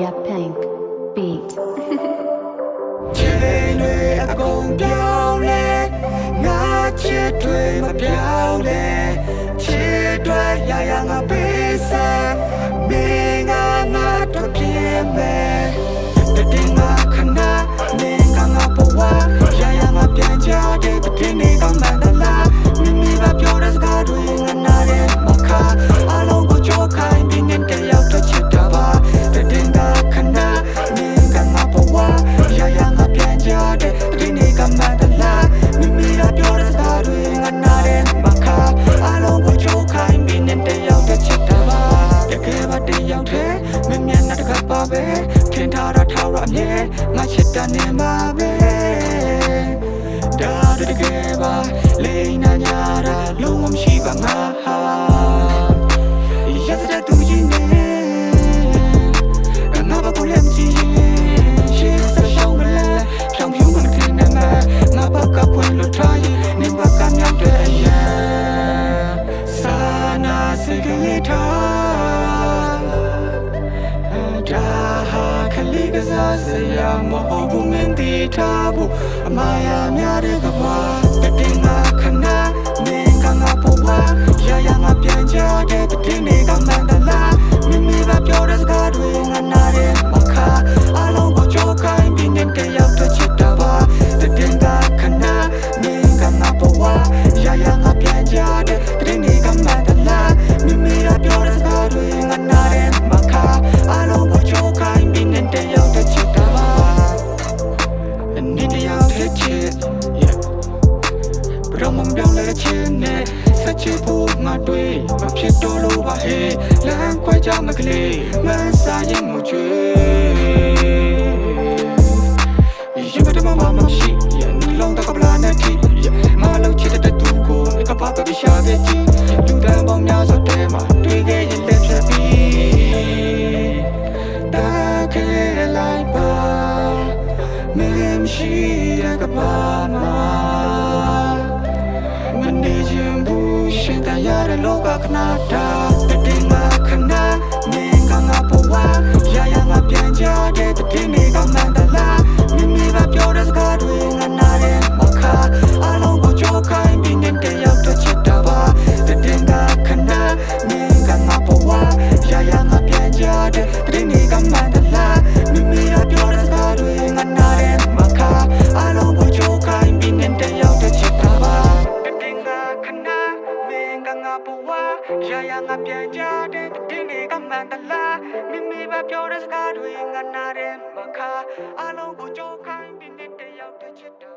Yeah Pink Beat ချိန်တွေအကုန်ပြောင်းလဲငါချစ်တွေမပြောင်းလဲချစ်တွေရရငါပေးစမ်းမင်းကငါတို့ပြင်းမယ်တတင်ငါခဏမင်းကငါဘဝရရငါပြန်ကြတဲ့တတင်နေ ငါချစ်တဲ့နေမှာပဲဒါတကယ်ပါလိမ့်နာညာတာလုံးဝမရှိပါငါဟာရစတဲ့သူကြီးနေငါဘာကိုလဲမကြည့်ရှေ့ဆက်ရှောင်းမလဲဖြောင်းဖြူးမတင်နေမှာငါဘာကပွင့်လို့ထားရင်နေဘာကမြောက်တဲ့အရာစာနာစိတ်ကလေးထား စားစရာမဟုတ်ဘူးမင်းတီထားဖို့အမားရများတဲ့ကဘာတတင်ငါခဏ မဖြစ်တော့လို့ပါဟဲ့လမ်းခွဲကြမကလေးမဆာရင်မကျွေးရမတမမမရှိရနီလုံးတကပလာနဲ့တီငါလောက်ချစ်တဲ့သူကိုကပါကပြရှာခဲ့ကြည့်လူတန်းပေါင်းများစွာတဲမှာတွေ့ခဲ့ရင်လက်ဖြတ်ပြီးတာခဲလိုက်ပါမင်းရှိရကပါမှာမနေခြင်းဘူး ရှင်တရတဲ့လောကခဏတာ ရရငါပြန်ကြတဲ့တည်တွေကမှန်တလားမိမိပဲပြောတဲ့စကားတွေငါနာတယ်မခါအလုံးကိုကြိုးခိုင်းပြီးနဲ့တယောက်တည်းချစ်တာ